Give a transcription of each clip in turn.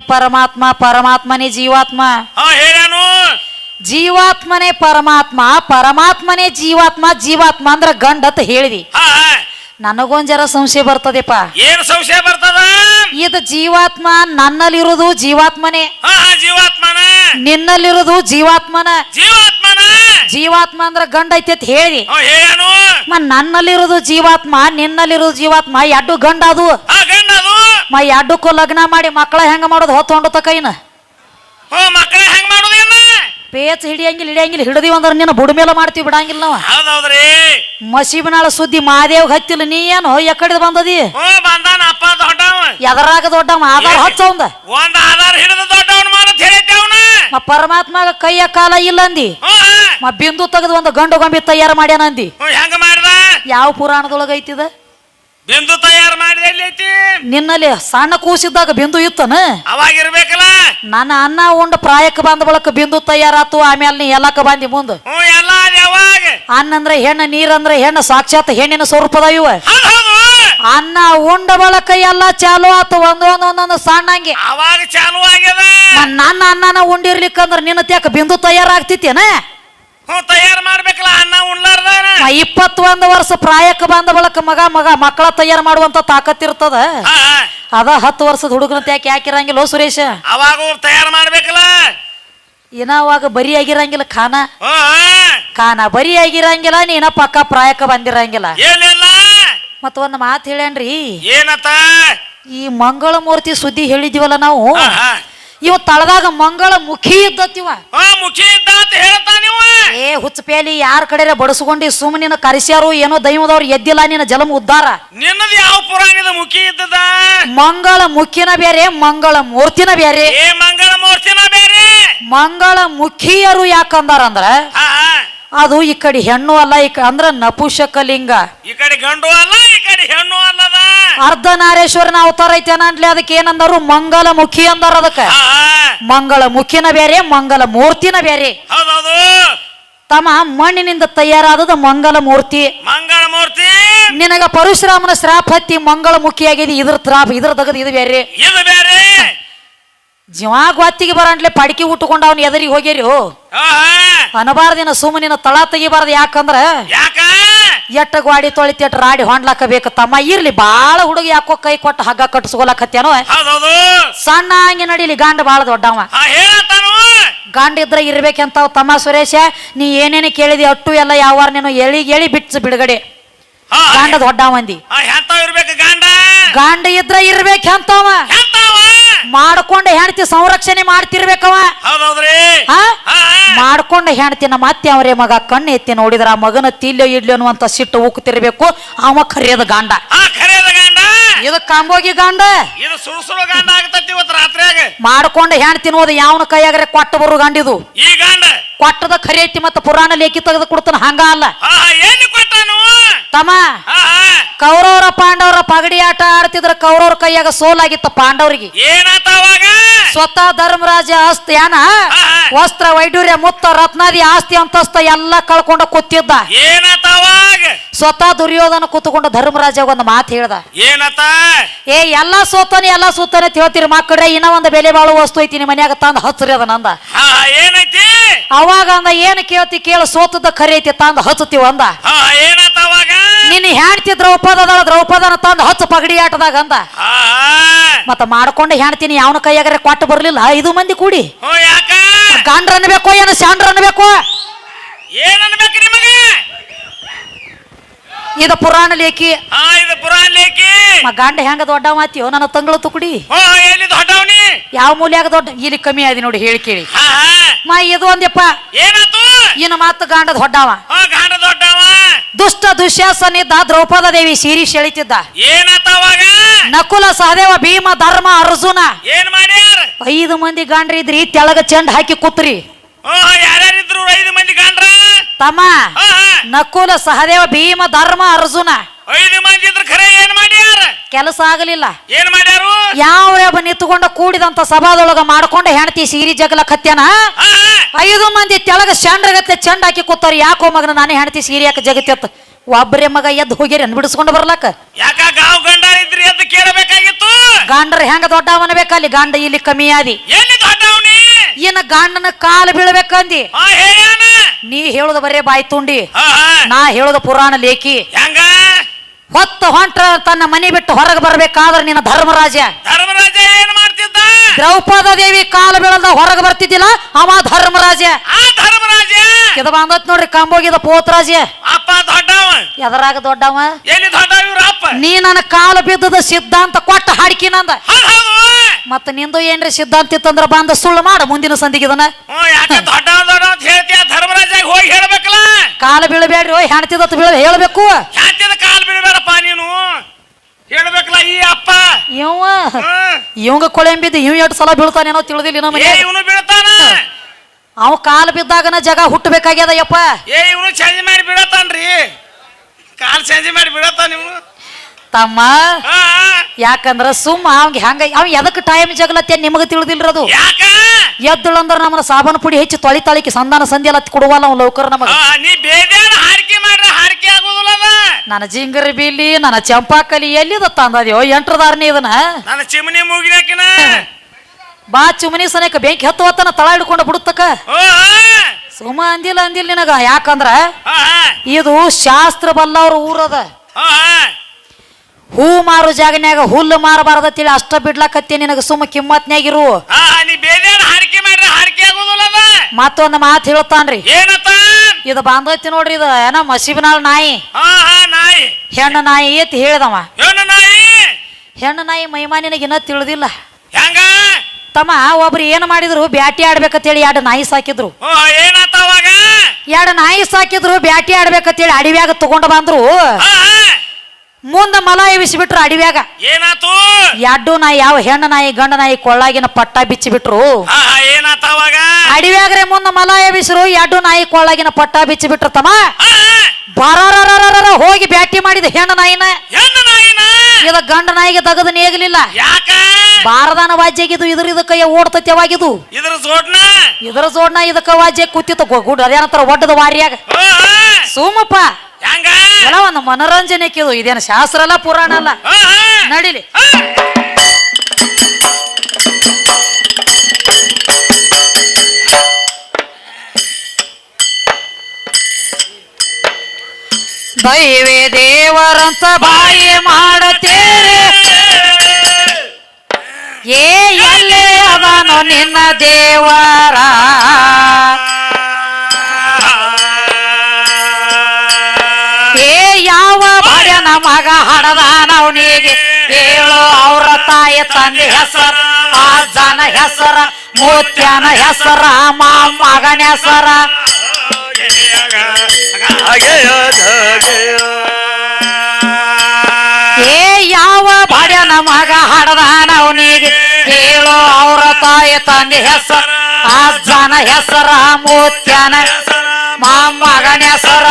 ಪರಮಾತ್ಮ ಪರಮಾತ್ಮನೇ ಜೀವಾತ್ಮ. ಹಾ ಜೀವಾತ್ಮನೇ ಪರಮಾತ್ಮ ಪರಮಾತ್ಮನೇ ಜೀವಾತ್ಮ ಜೀವಾತ್ಮ ಅಂದ್ರ ಗಂಡ ಅಂತ ಹೇಳಿದಿ. ಹಾ ಹಾ. ನನಗೊಂದ್ ಜರ ಸಂಶಯ ಬರ್ತದೆಪ್ಪ. ಏನ್ ಸಂಶಯ ಬರ್ತದ? ಇದು ಜೀವಾತ್ಮ ನನ್ನಲ್ಲಿರೋದು ಜೀವಾತ್ಮನೇ. ಹಾ ಹಾ ಜೀವಾತ್ಮನ. ನಿನ್ನಲ್ಲಿರೋದು ಜೀವಾತ್ಮನ. ಜೀವಾತ್ಮನ. ಜೀವಾತ್ಮ ಅಂದ್ರ ಗಂಡ ಐತಿ ಅಂತ ಹೇಳಿ ಹಾ ಹೇಳ್ಯಾನು ಮ ನನ್ನಲ್ಲಿರೋದು ಜೀವಾತ್ಮ ನಿನ್ನಲ್ಲಿರೋದು ಜೀವಾತ್ಮ ಎಡ್ಡು ಗಂಡ ಅದು. ಗಂಡ ಅದು. ಮ ಎರಡಕ್ಕೂ ಲಗ್ನ ಮಾಡಿ ಮಕ್ಕಳ ಹೆಂಗ ಮಾಡೋದು? ಹೊತ್ತೊಂಡು ಕೈನ? ಹೋ ಮಕ್ಕಳ ಹೆಂಗ್ ಮಾಡುದೇನ ಪೇಚ್ ಹಿಡಿಯಂಗಿಲ್ಲ ಹಿಡಿಯಂಗಿಲ್ಲ ಹಿಡಿದಿವಿ ಅಂದ್ರೆ ನಿನ್ನ ಬುಡ ಮೇಲೆ ಮಾಡ್ತೀವಿ ಬಿಡಂಗಿಲ್ಲ ನಾವು. ಹೌದೌದ್ರಿ. ಮಸೀಬನಾಳ ಸುದ್ದಿ ಮಾದೇವ್ ಹತ್ತಿಲ್ಲ ನೀ ಏನು ಎಕ್ಕಡಿದ್ ಬಂದದಿ? ಹೋ ಬಂದಾನ ಅಪ್ಪ ದೊಡ್ಡವ. ಎದರಾಗ ದೊಡ್ಡ ಆಧಾರ ಹಚ್ಚವಂದ ಒಂದ್ ಆಧಾರ ಹಿಡಿದು ದೊಡ್ಡವನ್ ಮಾಡತ್ ಮ ಪರಮಾತ್ಮಗ ಕೈಯ ಕಾಲ ಇಲ್ಲ ಅಂದಿ. ಮ ಬಿಂದು ತೆಗೆದು ಒಂದು ಗಂಡು ಗೊಂಬಿ ತಯಾರು ಮಾಡ್ಯಾನ ಅಂದಿ. ಹೋ ಹೆಂಗ ಮಾಡ್ದ? ಯಾವ ಪುರಾಣದೊಳಗ ಐತಿದ ಬಿಂದು ತಯಾರು ಮಾಡಿದೆ ನಿನ್ನಲ್ಲಿ ಸಣ್ಣ ಕೂಸಿದ್ದಾಗ ಬಿಂದು ಇತ್ತನ? ಅವಾಗ ಇರ್ಬೇಕಲ್ಲ ನನ್ನ ಅನ್ನ ಉಂಡ ಪ್ರಾಯಕ್ಕೆ ಬಂದ ಬಳಕ ಬಿಂದು ತಯಾರಾತು ಆಮೇಲೆ ನೀ ಎಲ್ಲಕ್ಕ ಬಂದಿ ಮುಂದ. ಹ್ಞೂ ಎಲ್ಲ ಅದ್ ಯಾವಾಗ? ಅನ್ನ ಅಂದ್ರೆ ಹೆಣ್ಣು ನೀರಂದ್ರೆ ಹೆಣ್ಣು ಸಾಕ್ಷಾತ್ ಹೆಣ್ಣಿನ ಸ್ವರೂಪದ ಇವ. ಹೌದ್ ಹೌದು. ಅನ್ನ ಉಂಡ ಬಳಕ ಎಲ್ಲ ಚಾಲು ಆತು ಒಂದೊಂದ್ ಒಂದೊಂದು ಸಣ್ಣಂಗೆ ಅವಾಗ ಚಾಲು ಆಗ್ಯದ? ನನ್ನ ಅನ್ನನ ಉಂಡಿರ್ಲಿಕ್ಕಂದ್ರ ನಿನ್ನ ತ್ಯಾಕ ಬಿಂದು ತಯಾರಾಗ್ತಿತ್ತೇನ? ಹ್ಞೂ ತಯಾರು ಮಾಡ್ಬೇಕಲ್ಲ ಅನ್ನ ಉಣ್ಲಾರ್ದ ಇಪ್ಪತ್ತೊಂದು ವರ್ಷ ಪ್ರಾಯಕ್ಕೆ ಬಂದ ಬಳಕ ಮಗ ಮಗ ಮಕ್ಕಳ ತಯಾರು ಮಾಡುವಂತ ತಾಕತ್ ಇರ್ತದ. ಅದ ಹತ್ತು ವರ್ಷದ ಹುಡುಗನ ಯಾಕೆ ಯಾಕಿರಂಗಿಲ್ಲ ಸುರೇಶ? ಅವಾಗ ತಯಾರು ಮಾಡ್ಬೇಕಲ್ಲ? ಇನ್ನ ಅವಾಗ ಬರಿ ಆಗಿರಂಗಿಲ್ಲ ಖಾನ. ಖಾನ ಬರಿ ಆಗಿರಂಗಿಲ್ಲ ನೀನ ಪಕ್ಕ ಪ್ರಾಯಕ್ಕ ಬಂದಿರಂಗಿಲ್ಲ. ಮತ್ತ ಒಂದ್ ಮಾತು ಹೇಳ್ಯಾನ್ರಿ. ಏನತ್ತ? ಈ ಮಂಗಳ ಮೂರ್ತಿ ಸುದ್ದಿ ಹೇಳಿದಿವಲ್ಲ ನಾವು. ಇವ ತಳದಾಗ ಮಂಗಳ ಮುಖಿ ಇದ್ದತ್ತಿವ ಮುಖಿ ಇದ್ದ ಅಂತ ಹೇಳ್ತಾ ನೀವು ಏ ಹುಚ್ಚಪೇಲಿ ಯಾರ ಕಡೆ ಬಡಿಸ್ಕೊಂಡು ಸುಮ್ಮನಿನ ಕರೆಸ್ಯಾರು ಏನೋ ದೈವದವ್ರು ಎದ್ದಿಲ್ಲ ನಿನ್ನ ಜಲಮ ಉದ್ದಾರ. ನಿನ್ನದು ಯಾವ ಪುರಾಣದ ಮುಖಿ ಇದ್ದದ? ಮಂಗಳ ಮುಖಿನ ಬೇರೆ ಮಂಗಳ ಮೂರ್ತಿನ ಬೇರೆ ಏ ಮಂಗಳ ಮೂರ್ತಿನ ಬೇರೆ ಮಂಗಳ ಮುಖಿಯರು ಯಾಕಂದಾರ ಅಂದ್ರ. ಅದು ಈ ಕಡೆ ಹೆಣ್ಣು ಅಲ್ಲ ಈ ಅಂದ್ರ ನಪುಷಕ ಲಿಂಗ ಈ ಕಡೆ ಗಂಡು ಅಲ್ಲ ಈ ಕಡೆ ಹೆಣ್ಣು ಅಲ್ಲದ? ಅರ್ಧನಾರೇಶ್ವರನ ಅವತಾರ ಐತೆ ಅಂದ್ಲಿ ಅದಕ್ಕೆ ಏನಂದರು? ಮಂಗಲ ಮುಖಿ ಅಂದಾರ ಅದಕ್ಕ. ಮಂಗಳ ಮುಖಿನ ಬೇರೆ ಮಂಗಲ ಮೂರ್ತಿನ ಬೇರೆ ಹೌದೌದು ತಮ್ಮ ಮಣ್ಣಿನಿಂದ ತಯಾರಾದದ ಮಂಗಲ ಮೂರ್ತಿ ಮಂಗಳ ಮೂರ್ತಿ ನಿನಗ ಪರಶುರಾಮನ ಶ್ರಾಪ ಹತ್ತಿ ಮಂಗಳ ಮುಖಿಯಾಗಿದೆ ಇದ್ರ ತ್ರಾಪ ಇದ್ರ ತಗದ್ ಇದು ಬೇರೆ. ಇದು ಬೇರೆ. ಜೀವಾಗ ಹತ್ತಿಗೆ ಬರಂಟ್ಲೆ ಪಡಿಕೆ ಉಟ್ಕೊಂಡು ಅವ್ನ ಎದರಿಗೆ ಹೋಗ್ಯಾರಿ. ಅನಬಾರ್ದಿನ ಸುಮ್ಮನಿನ ತಳ ತೆಗಿಬಾರ್ದು ಯಾಕಂದ್ರ ಯಾಕ? ಎಟ್ಟ ಗ್ವಾಡಿ ತೊಳಿತಿ ಎಟ್ಟ ರಾಡಿ ಹೊಂಡ್ಲಾಕ ಬೇಕು ತಮ್ಮ ಇರ್ಲಿ ಬಾಳ ಹುಡುಗ ಯಾಕೋ ಕೈ ಕೊಟ್ಟು ಹಗ್ಗ ಕಟ್ಟಿಸ್ಕೊಳಕತ್ತೇನೋ? ಹೌದೌದು. ಸಣ್ಣ ಹಂಗೆ ನಡೀಲಿ ಗಂಡ ಬಾಳ ದೊಡ್ಡವ. ಗಾಂಡ್ ಇದ್ರೆ ಇರ್ಬೇಕಂತ ತಮ್ಮ ಸುರೇಶ ನೀ ಏನೇನು ಕೇಳಿದಿ ಅಟ್ಟು ಎಲ್ಲ ಯಾವಾರ ನೀನು ಎಳಿ ಎಳಿ ಬಿಟ್ಸ್ ಬಿಡುಗಡೆ. ಗಂಡ ದೊಡ್ಡವಂದಿ ಗಂಡ ಇದ್ರ ಇರ್ಬೇಕಂತವ. ಎಂತಾವ? ಮಾಡ್ಕೊಂಡ ಹೆಂಡತಿ ಸಂರಕ್ಷಣೆ ಮಾಡ್ತಿರ್ಬೇಕವ? ಮಾಡ್ಕೊಂಡ ಹೆಂಡತಿ ನಮ್ಮ ಅತ್ತೆ ಅವರೇ ಮಗ ಕಣ್ಣು ಎತ್ತಿ ನೋಡಿದ್ರ ಆ ಮಗನ ತಿಲ್ಲೋ ಇಡ್ಲಿ ಅನ್ನುವಂತ ಸಿಟ್ಟು ಉಕ್ತಿರ್ಬೇಕು ಅವ ಕರೆಯದ ಗಾಂಡ. ಇದು ಕಾಂಬೋಗಿ ಗಾಂಡ? ಇದು ಸುರುಸುರು ಸುರು ಗಂಡ ಆಗ್ತತಿ ಇವತ್ತು ರಾತ್ರಿಯಾಗ. ಮಾಡ್ಕೊಂಡ ಹೆಂಡತಿ ನೋದ ಯಾವನ ಕೈಯಾಗ್ರೆ ಕೊಟ್ಟ ಬರು ಗಂಡಿದು ಈ ಗಂಡ? ಕೊಟ್ಟದ ಖರೀತಿ ಮತ್ತೆ ಮತ್ತ ಪುರಾಣ ಲೇಖಿ ತೆಗೆದು ಕೊಡ್ತಾನ ಹಂಗ ಅಲ್ಲ. ತಮ್ಮ ಕೌರವರ ಪಾಂಡವರ ಪಗಡಿ ಆಟ ಆಡ್ತಿದ್ರ ಕೌರವರ ಕೈಯಾಗ ಸೋಲಾಗಿತ್ತ ಪಾಂಡವರಿಗೆ. ಏನಾತ ಅವಾಗ? ಸ್ವತಃ ಧರ್ಮರಾಜ ಆಸ್ತಿ ಏನ? ವಸ್ತ್ರ ವೈಡೂರ್ಯ ಮುತ್ತ ರತ್ನಾದಿ ಆಸ್ತಿ ಅಂತಸ್ತ ಎಲ್ಲ ಕಳ್ಕೊಂಡ ಕೂತಿದ್ದ. ಏನಾತ ಅವಾಗ? ಸ್ವತಃ ದುರ್ಯೋಧನ ಕೂತ್ಕೊಂಡು ಧರ್ಮರಾಜ ಒಂದು ಮಾತು ಹೇಳ್ದ. ಏನತ ಏ ಎಲ್ಲಾ ಸೋತಾನೆ ಎಲ್ಲಾ ಸೋತಾನೆ ತಿಳ್ತೀರಿ ಹೇಳ್ತೀರಿ ಮಕ್ಕಳ್ರೆ ಇನ್ನ ಒಂದು ಬೆಲೆ ಬಾಳುವ ವಸ್ತು ಐತಿ ನಿಮ್ಮ ಮನ್ಯಾಗ ತಂದ ಹಸ್ರಿ ಅದ ನಂದ. ಅವಾಗ ಅಂದ ಏನ್ ಕೇಳ್ತಿ ಕೇಳ ಸೋತದ ಕರೀತಿ ತಂದ ಹಚ್ಚತೀವ ಅಂದ. ಹಾ ಹಾ ಏನಾತ ಅವಾಗ? ನಿನ್ನ ಹೆಂಡ್ತಿ ದ್ರೌಪದ ದ್ರೌಪದನ ತಂದ ಹಚ್ಚ ಪಗಡಿ ಆಟದಾಗ ಅಂದ. ಮತ್ತ ಮಾಡ್ಕೊಂಡು ಹೆಣ್ತೀನಿ ಯಾವನ ಕೈಯಾಗರೆ ಕೊಟ್ಟು ಬರ್ಲಿಲ್ಲ? ಐದು ಮಂದಿ ಕೂಡಿ. ಗಾಂಡ್ರನ್ಬೇಕು ಯಾಕ? ಗಂಡ್ರ ಅನ್ಬೇಕು ಏನು ಶಾಂಡ್ರ ಅನ್ಬೇಕು ಏನ್ ಅನ್ಬೇಕು ನಿಮಗೆ? ಇದು ಪುರಾಣ ಲೇಖಿ. ಹಾ ಇದು ಪುರಾಣ ಲೇಖಿ. ಮ ಗಂಡ ಹೆಂಗ ದೊಡ್ಡ ಮಾತಿಯೋ ನನ್ನ ತಂಗಳು ತುಕುಡಿ ಹೋ ಎಲ್ಲಿ ದೊಡ್ಡವನಿ? ಯಾವ ಮೂಲ್ಯಾಗ ದೊಡ್ಡ? ಇಲ್ಲಿ ಕಮ್ಮಿ ಆದಿ ನೋಡಿ ಹೇಳಿ ಕೇಳಿ. ಹಾ ಹಾ. ಮ ಇದು ಒಂದಪ್ಪ ಏನಾತು? ಇನ್ನು ಮಾತು ಗಂಡ ದೊಡ್ಡವ. ಹೋ ಗಾಂಡ ದೊಡ್ಡವ. ದುಷ್ಟ ದುಶ್ಯಾಸನಿದ್ದ ದ್ರೌಪದ ದೇವಿ ಸೀರಿ ಸೆಳಿತಿದ್ದ ಏನಾತ ಅವಾಗ? ನಕುಲ ಸಹದೇವ ಭೀಮ ಧರ್ಮ ಅರ್ಜುನ. ಏನ್ ಮಾಡ್ಯಾರ? ಐದು ಮಂದಿ ಗಾಂಡ್ರಿ ಇದ್ರಿ ತೆಳಗ ಚೆಂಡ್ ಹಾಕಿ ಕೂತ್ರಿ. ಹೋ ಯಾರ್ಯಾರಿದ್ರು ಐದು ಮಂದಿ ತಮ್ಮ ನಕುಲ ಸಹದೇವ ಭೀಮ ಧರ್ಮ ಅರ್ಜುನ. ಐದು ಮಂದಿ ಇದ್ರ ಖರೆ ಏನ್ ಮಾಡ್ಯಾರ? ಕೆಲಸ ಆಗಲಿಲ್ಲ. ಏನ್ ಮಾಡ್ಯಾರು? ಯಾವ ನಿಂತುಕೊಂಡ ಕೂಡಿದಂತ ಸಭಾದೊಳಗ ಮಾಡ್ಕೊಂಡ ಹೆಂಡತಿ ಸೀರಿ ಜಗಲ ಕತ್ಯನ? ಐದು ಮಂದಿ ತೆಳಗ ಚಂಡ್ರಗತ್ತೆ ಚಂಡ ಹಾಕಿ ಕೂತಾರ ಯಾಕೋ ಮಗನ ನಾನೇ ಹೆಂಡತಿ ಸೀರಿ ಯಾಕೆ ಜಗತ್ತ ಒಬ್ಬರೇ ಮಗ ಎದ್ದು ಹೋಗ್ಯಾರ ಬಿಡಿಸ್ಕೊಂಡು ಬರ್ಲಾಕ. ಯಾಕ ಗಾವ್ ಗಂಡ ಇದ್ರಿ ಅಂತ ಕೇಳಬೇಕಾಗಿತ್ತು? ಗಾಂಡ್ರ ಹೆಂಗ ದೊಡ್ಡ ಬೇಕಲ್ಲಿ ಗಾಂಡ ಇಲ್ಲಿ ಕಮ್ಮಿ ಆದಿ ಎಲ್ಲಿ ದೊಡ್ಡವನಿ? ಇನ್ನ ಗಾಂಡನ ಕಾಲು ಬೀಳ್ಬೇಕಂದಿ? ನೀ ಹೇಳುದ ಬರೇ ಬಾಯಿ ತುಂಡಿ. ನಾ ಹೇಳುದ ಪುರಾಣ ಲೇಖಿ. ಹೊತ್ತು ಹೊತ್ತ ಹೊಂಟ್ರ ತನ್ನ ಮನೆ ಬಿಟ್ಟು ಹೊರಗೆ ಬರಬೇಕಾದ್ರೆ ನಿನ್ನ ಧರ್ಮರಾಜ ಧರ್ಮರಾಜ ಏನ್ ಮಾಡ್ತಿದ್ದ? ದ್ರೌಪದ ದೇವಿ ಕಾಲು ಬೀಳದ ಹೊರಗೆ ಬರ್ತಿದ್ದಿಲ್ಲ? ಅವ ಧರ್ಮರಾಜ ಆ ಧರ್ಮರಾಜ ಇದ ಬಂದತ್ ನೋಡ್ರಿ ಕಂಬೋಗಿದ ಪೋತ್ರಾಜ ಅಪ್ಪ ದೊಡ್ಡವ. ಎದರಾಗ ದೊಡ್ಡವ? ಎಲ್ಲಿ ನೀ ನನ್ನ ಕಾಲು ಬಿದ್ದದ ಸಿದ್ಧಾಂತ ಕೊಟ್ಟ ಹಾಡಿಕಿ ನಂದ. ಮತ್ತ ನಿಂದು ಏನ್ರಿ ಸಿದ್ಧಾಂತ ಇತ್ತಂದ್ರ ಬಂದ ಸುಳ್ಳು ಮಾಡ ಮುಂದಿನ ದೊಡ್ಡವ ಅಂತ ಹೇಳ್ತೀಯ ಧರ್ಮರಾಜ ಹೋಗಿ ಹೇಳ್ಬೇಕಲ್ಲ? ಕಾಲು ಬೀಳಬೇಡ್ರಿ ಹೆಣ್ತಿದತ್ ಬೀಳ ಹೇಳ್ಬೇಕು. ಹ್ಯಾಂತಿದ ಕಾಲ ಬಿಡಬೇಡಪ್ಪ ನೀನು. ಹೇಳ್ಬೇಕಲ್ಲ ಈ ಅಪ್ಪ. ಇವ. ಇವಂಗ ಕೊಳೆಂಬಿದ್ದು ಇವ್ ಎಷ್ಟು ಸಲ ಬೀಳ್ತಾನೇನೋ ತಿಳಿದಿಲ್ಲ ನಮ್ಮ ಏ ಇವನು ಬೀಳ್ತಾನ? ಅವ ಕಾಲು ಬಿದ್ದಾಗನ ಜಗ ಹುಟ್ಟಬೇಕಾಗ್ಯದ ಯಪ್ಪ. ಏ ಇವನು ಚೇಂಜ್ ಮಾಡಿ ಬೀಳತಾನ್ರಿ ಕಾಲ್ ಚೇಂಜ್ ಮಾಡಿ ಬೀಳತಾನ ಇವನು. ತಮ್ಮ. ಯಾಕಂದ್ರ ಸುಮ್ಮ ಅವ್ಗೆ ಹಂಗ ಅವ್ ಎದಕ್ ಟೈಮ್ ಜಗಲತ್ತೆ ನಿಮಗ ತಿಳಿದಿಲ್ರದು ಯಾಕ? ಎದ್ದಳಂದ್ರ ನಮ್ಮ ಸಾಬನ್ ಪುಡಿ ಹೆಚ್ಚು ತೊಳಿ ತಳಿಕೆ ಸಂಧಾನ ಸಂಧಿ ಎಲ್ಲ ಕೊಡುವಲ್ಲ ಅವ್ನು ಲೌಕರ್ ನಮಗ ಆ, ನೀ ಬೇದ್ಯಾನ ಹಾರಿಕೆ ಮಾಡ್ರೆ ಹಾರಿಕೆ ಆಗೋದಿಲ್ಲ ಅದ. ನನ್ನ ಜಿಂಗರ್ ಬೀಲಿ ನನ್ನ ಚಂಪಾಕಲಿ ಎಲ್ಲಿದ ತಂದದ್ಯೋ? ಎಂಟ್ರದಾರನಿ ಇದನ್ನ. ನನ್ನ ಚಿಮಣಿ ಮೂಗಿನಾಕಿನ ಬಾ ಚುಮನಿ ಸನೇಕ ಬೆಂಕಿ ಹತ್ತು ಹೊತ್ತನ ತಳ ಹಿಡ್ಕೊಂಡು ಬಿಡುತ್ತಕ. ಓ ಸುಮ ಅಂದಿಲ್ಲ ಅಂದಿಲ್ಲ ನಿನಗ. ಯಾಕಂದ್ರ ಇದು ಶಾಸ್ತ್ರ ಬಲ್ಲವ್ರ ಊರದ. ಹೂ ಮಾರು ಜಾಗನ್ಯಾಗ ಹುಲ್ಲು ತಿಳಿ ಅಷ್ಟ ಬಿಡ್ಲಾಕತ್ತಿ ನಿನಗ ಸುಮ್ಮ ಕಿಮ್ಮತ್ನ್ಯಾಗಿರು. ಹಾರಿಕೆ ಮಾಡ್ರೆ ಹಾರಿಕೆ ಆಗೋದಿಲ್ಲ ಅದ. ಮತ್ತೊಂದು ಮಾತು ಹೇಳ್ತಾನ್ರಿ. ಏನತ್ತ ಇದು ಬಾಂಧೈತಿ ನೋಡ್ರಿ ಇದು ಏನೋ ಮಸೀಬಿನಾಳ್ ನಾಯಿ. ಹೆಣ್ಣು ನಾಯಿ ಅಂತ ಹೇಳ್ದವ. ಏನು ನಾಯಿ? ಹೆಣ್ಣು ನಾಯಿ ಮೈಮಾ ನಿನಗಿನ್ನ ತಿಳಿದಿಲ್ಲ. ಹೆಂಗ? ತಮ್ಮ ಒಬ್ರು ಏನು ಮಾಡಿದ್ರು ಬ್ಯಾಟಿ ಆಡ್ಬೇಕಂತೇಳಿ ಎರಡು ನಾಯಿ ಸಾಕಿದ್ರು. ಎರಡು ನಾಯಿ ಸಾಕಿದ್ರು ಬ್ಯಾಟಿ ಆಡ್ಬೇಕಂತೇಳಿ ಅಡಿವ್ಯಾಗ ತಗೊಂಡು ಬಂದ್ರು. ಮುಂದ ಮಲ ಎಬ್ಬಿಸಿಬಿಟ್ರು ಅಡಿವ್ಯಾಗ. ಏನಾತು? ಎಡ್ಡು ನಾಯಿ ಯಾವ ಹೆಣ್ಣು ನಾಯಿ ಗಂಡ ನಾಯಿ ಕೊಳ್ಳಾಗಿನ ಪಟ್ಟ ಬಿಚ್ಚಿಬಿಟ್ರು. ಬಿಟ್ರು ಹಾ ಏನಾತ ಅವಾಗ? ಅಡವ್ಯಾಗ್ರೆ ಮುಂದ ಮಲ ಎಬ್ಬಿಸ್ರು ಎಡ್ಡು ನಾಯಿ ಕೊಳ್ಳಾಗಿನ ಪಟ್ಟ ಬಿಚ್ಚಿಬಿಟ್ರು ತಮ್ಮ ಬರಾರ ಹೋಗಿ ಬ್ಯಾಟಿ ಮಾಡಿದ ಹೆಣ್ಣು ನಾಯಿನ. ಇದ ಗಂಡ ನಾಯಿಗೆ ತಗದ ನೇಗಲಿಲ್ಲ. ಯಾಕ? ಬಾರದಾನ ವಾಜ್ಯಾಗಿದ್ದು ಇದ್ರ ಇದಕ್ಕ ಓಡ್ತತಿ ಇದ್ರ ಜೋಡ್ನ? ಇದ್ರ ಜೋಡ್ನ ಇದಕ್ಕ ವಾಜ್ಯ ಕೂತಿತ್ತು ಗುಡ್ ಅದೇನಂತಾರ ಒಡ್ಡದ ವಾರಿಯಾಗ. ಸೋಮಪ್ಪ ಹೆಂಗ? ಎಲ್ಲ ಒಂದು ಮನೋರಂಜನೆಕ್ಕಿದು ಇದೇನು ಶಾಸ್ತ್ರ ಅಲ್ಲ ಪುರಾಣ ಅಲ್ಲ? ಹಾ ಹಾ. ನಡಿಲಿ. ದೈವೇ ದೇವರಂತ ಬಾಯಿ ಮಾಡತೇರೆ ಏ ಎಲ್ಲೇ ಅದನು ನಿನ್ನ ದೇವರ? ತಂದೆ ಹೆಸರ ಆ ಜನ ಹೆಸರ ಮೂತ್ಯನ ಹೆಸರ ಮಗನ ಹೆಸರ. ಏ ಯಾವ ಬಡನ ಮಗ ಹಡದಾನ ಅವನಿಗೆ? ಕೇಳೋ ಅವರ ತಾಯಿ ತಂದೆ ಹೆಸರ ಆ ಜನ ಹೆಸರ ಮೂತ್ಯನ ಮಗನ ಹೆಸರ.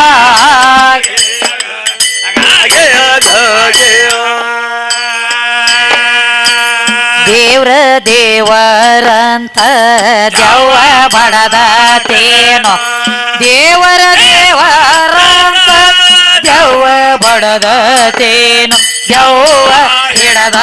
ದೇವರಂತ ಜವ ಬಡದ ತೇನು. ದೇವರ ದೇವರಂತ ಜವ ಬಡದ ತೇನು. ದೆವ್ವ ಹಿಡದ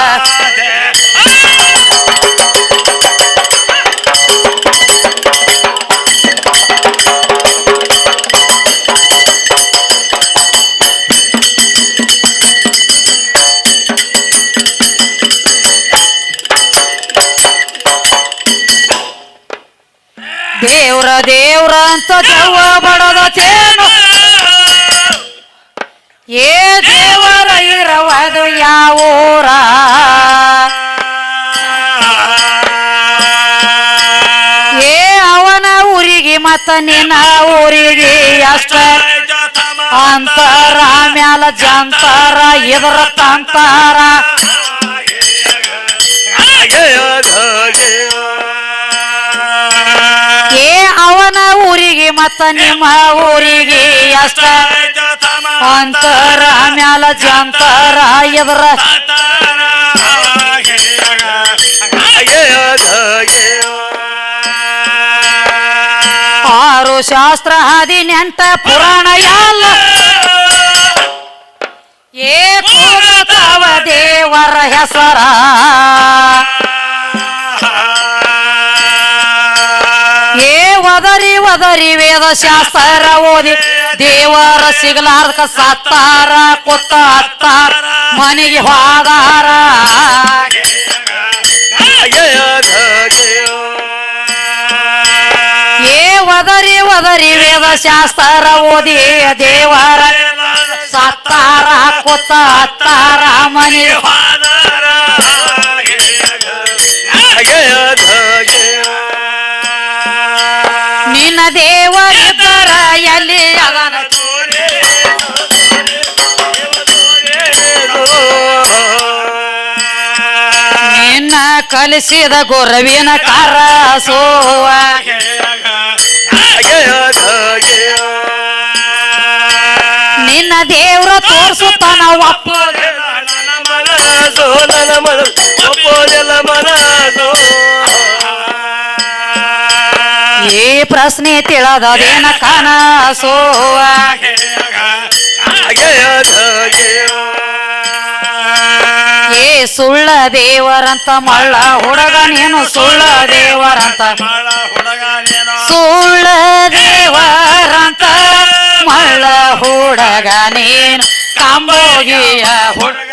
ನಿನ್ನ ಊರಿಗೆ ಅಷ್ಟ. ಅಂತಾರ ಮ್ಯಾಲ ಜಾಂತಾರ ಇದರ ತಂತಾರ ಏ ಅವನ ಊರಿಗೆ ಮತ್ತ ನಿಮ್ಮ ಊರಿಗೆ ಅಷ್ಟ. ಅಂತರ ಮ್ಯಾಲ ಎದರ ಇದರ ಶಾಸ್ತ್ರ ಹದಿನೆಂಟ ಪುರಾಣ ಎಲ್ಲ ಏ ಪೂರ್ವತ ದೇವರ ಹೆಸರ ಏ ಒದರಿ ಒದರಿ ವೇದ ಶಾಸ್ತ್ರ ಓದಿ ದೇವರ ಸಿಗಲಾರ್ದಕ ಸತ್ತಾರ ಕೊತ್ತ ಹತ್ತಾರ ಮನೆಗೆ ಹೋದಾರ ಒದರಿ ಒದರಿ ವೇದ ಶಾಸ್ತ್ರ ಓದಿ, ದೇವರ ಸತ್ತಾರ ಕೊತ್ತ ಅತ್ತಾರ ಮನಿ. ನಿನ್ನ ದೇವರಿದ್ದರ ಎಲ್ಲಿ ಅದನ ನಿನ್ನ ಕಲಿಸಿದ ಕಾರ ಕರಸೋವ. ನಿನ್ನ ದೇವ್ರ ತೋರ್ಸುತ್ತಾನ ಒಪ್ಪ ಈ ಪ್ರಶ್ನೆ ತಿಳದೇನ ಕಾನ ಸೋವ ಏ ಸುಳ್ಳ ದೇವರಂತ ಮಳ್ಳ ಹುಡುಗ ನೀನು ಸುಳ್ಳ ದೇವರಂತ ಸುಳ್ಳ ದೇವರಂತ ಮಳ್ಳ ಹುಡುಗ ನೀನು ಕಾಂಬೋಗಿಯ ಹುಡುಗ